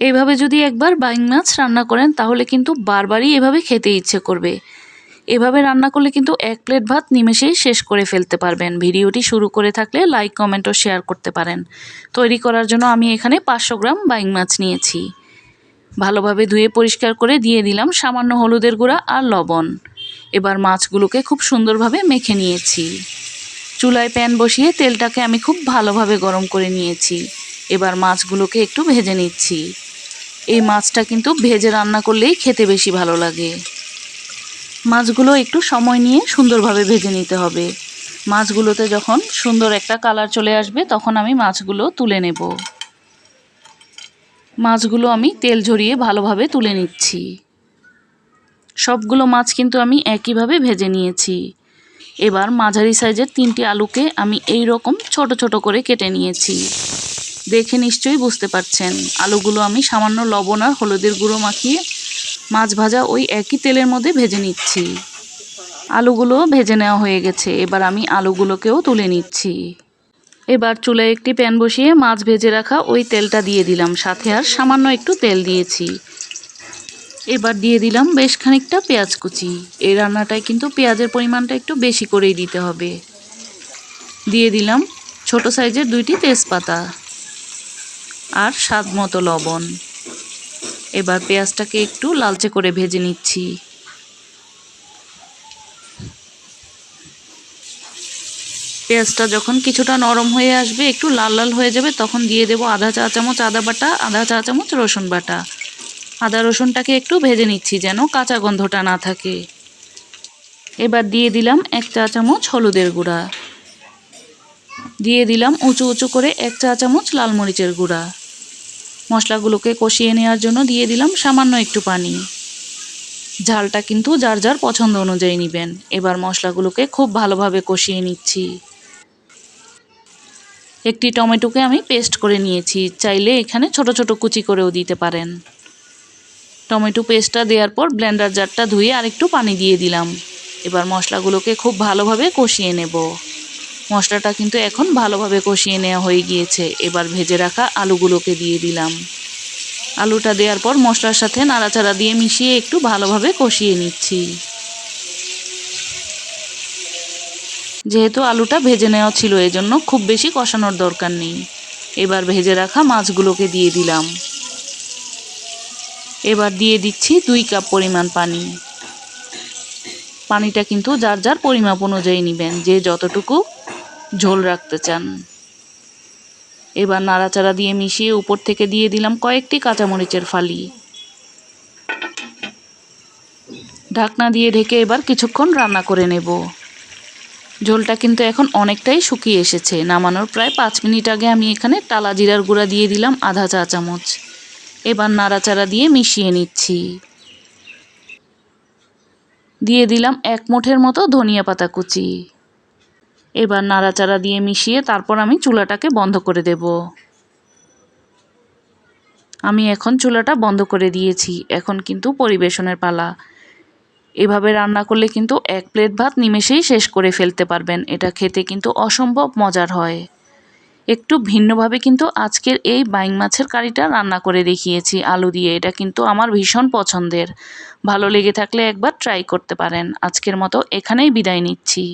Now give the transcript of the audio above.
এইভাবে যদি একবার বাইং মাছ রান্না করেন, তাহলে কিন্তু বারবারই এভাবে খেতে ইচ্ছে করবে। এভাবে রান্না করলে কিন্তু এক প্লেট ভাত নিমেষেই শেষ করে ফেলতে পারবেন। ভিডিওটি শুরু করে থাকলে লাইক, কমেন্ট ও শেয়ার করতে পারেন। তৈরি করার জন্য আমি এখানে পাঁচশো গ্রাম বাইং মাছ নিয়েছি। ভালোভাবে ধুয়ে পরিষ্কার করে দিয়ে দিলাম সামান্য হলুদের গুঁড়া আর লবণ। এবার মাছগুলোকে খুব সুন্দরভাবে মেখে নিয়েছি। চুলায় প্যান বসিয়ে তেলটাকে আমি খুব ভালোভাবে গরম করে নিয়েছি। এবার মাছগুলোকে একটু ভেজে নিচ্ছি। এই মাছটা কিন্তু ভেজে রান্না করলেই খেতে বেশি ভালো লাগে। মাছগুলো একটু সময় নিয়ে সুন্দরভাবে ভেজে নিতে হবে। মাছগুলোতে যখন সুন্দর একটা কালার চলে আসবে, তখন আমি মাছগুলো তুলে নেব। মাছগুলো আমি তেল ঝরিয়ে ভালোভাবে তুলে নিচ্ছি। সবগুলো মাছ কিন্তু আমি একইভাবে ভেজে নিয়েছি। এবার মাঝারি সাইজের তিনটি আলুকে আমি এই রকম ছোট ছোট করে কেটে নিয়েছি। দেখে নিশ্চয়ই বুঝতে পারছেন। আলুগুলো আমি সামান্য লবণ আর হলুদের গুঁড়ো মাখিয়ে মাছ ভাজা ওই একই তেলের মধ্যে ভেজে নিচ্ছি। আলুগুলো ভেজে নেওয়া হয়ে গেছে। এবার আমি আলুগুলোকেও তুলে নিচ্ছি। এবার চুলায় একটি প্যান বসিয়ে মাছ ভেজে রাখা ওই তেলটা দিয়ে দিলাম। সাথে আর সামান্য একটু তেল দিয়েছি। এবার দিয়ে দিলাম বেশ খানিকটা পেঁয়াজ কুচি। এই রান্নাটায় কিন্তু পেঁয়াজের পরিমাণটা একটু বেশি করেই দিতে হবে। দিয়ে দিলাম ছোট সাইজের দুইটি তেজপাতা। আর স্বাদ মতো লবণ। এবার পেঁয়াজটাকে একটু লালচে করে ভেজে নিচ্ছি। পেঁয়াজটা যখন কিছুটা নরম হয়ে আসবে, একটু লাল লাল হয়ে যাবে, তখন দিয়ে দেবো আধা চা চামচ আদা বাটা, আধা চা চামচ রসুন বাটা। আদা রসুনটাকে একটু ভেজে নিচ্ছি যেন কাঁচা গন্ধটা না থাকে। এবার দিয়ে দিলাম এক চা চামচ হলুদের গুঁড়া। দিয়ে দিলাম উঁচু উঁচু করে এক চা চামচ লাল মরিচের গুঁড়া। মশলাগুলোকে কষিয়ে নেওয়ার জন্য দিয়ে দিলাম সামান্য একটু পানি। ঝালটা কিন্তু যার যার পছন্দ অনুযায়ী নেবেন। এবার মশলাগুলোকে খুব ভালোভাবে কষিয়ে নিচ্ছি। একটি টমেটোকে আমি পেস্ট করে নিয়েছি। চাইলে এখানে ছোট ছোট কুচি করেও দিতে পারেন। টমেটো পেস্টটা দেওয়ার পর ব্লেন্ডার জারটা ধুয়ে আরেকটু পানি দিয়ে দিলাম। এবার মশলাগুলোকে খুব ভালোভাবে কষিয়ে নেব। মশলাটা কিন্তু এখন ভালোভাবে কষিয়ে নেওয়া হয়ে গিয়েছে। এবার ভেজে রাখা আলুগুলোকে দিয়ে দিলাম। আলুটা দেওয়ার পর মশলার সাথে নাড়াচাড়া দিয়ে মিশিয়ে একটু ভালোভাবে কষিয়ে নিচ্ছি। যেহেতু আলুটা ভেজে নেওয়া ছিল, এজন্য খুব বেশি কষানোর দরকার নেই। এবার ভেজে রাখা মাছগুলোকে দিয়ে দিলাম। এবার দিয়ে দিচ্ছি দুই কাপ পরিমাণ পানি। পানিটা কিন্তু যার যার পরিমাপ অনুযায়ী নেবেন, যে যতটুকু ঝোল রাখতে চান। এবার নাড়াচাড়া দিয়ে মিশিয়ে উপর থেকে দিয়ে দিলাম কয়েকটি কাঁচামরিচের ফালি। ঢাকনা দিয়ে ঢেকে এবার কিছুক্ষণ রান্না করে নেব। ঝোলটা কিন্তু এখন অনেকটাই শুকিয়ে এসেছে। নামানোর প্রায় পাঁচ মিনিট আগে আমি এখানে টালা জিরার গুঁড়া দিয়ে দিলাম আধা চা চামচ। এবার নাড়াচাড়া দিয়ে মিশিয়ে নিচ্ছি। দিয়ে দিলাম এক মুঠের মতো ধনিয়া পাতা কুচি। এবার নাড়াচাড়া দিয়ে মিশিয়ে তারপর আমি চুলাটাকে বন্ধ করে দেব। আমি এখন চুলাটা বন্ধ করে দিয়েছি, এখন কিন্তু পরিবেশনের পালা। এভাবে রান্না করলে কিন্তু এক প্লেট ভাত নিমেষেই শেষ করে ফেলতে পারবেন, এটা খেতে কিন্তু অসম্ভব মজার হয়। একটু ভিন্নভাবে কিন্তু আজকের এই বাইং মাছের কারিটা রান্না করে দেখিয়েছি, আলু দিয়ে, এটা কিন্তু আমার ভীষণ পছন্দের। ভালো লেগে থাকলে একবার ট্রাই করতে পারেন। আজকের মতো এখানেই বিদায় নিচ্ছি।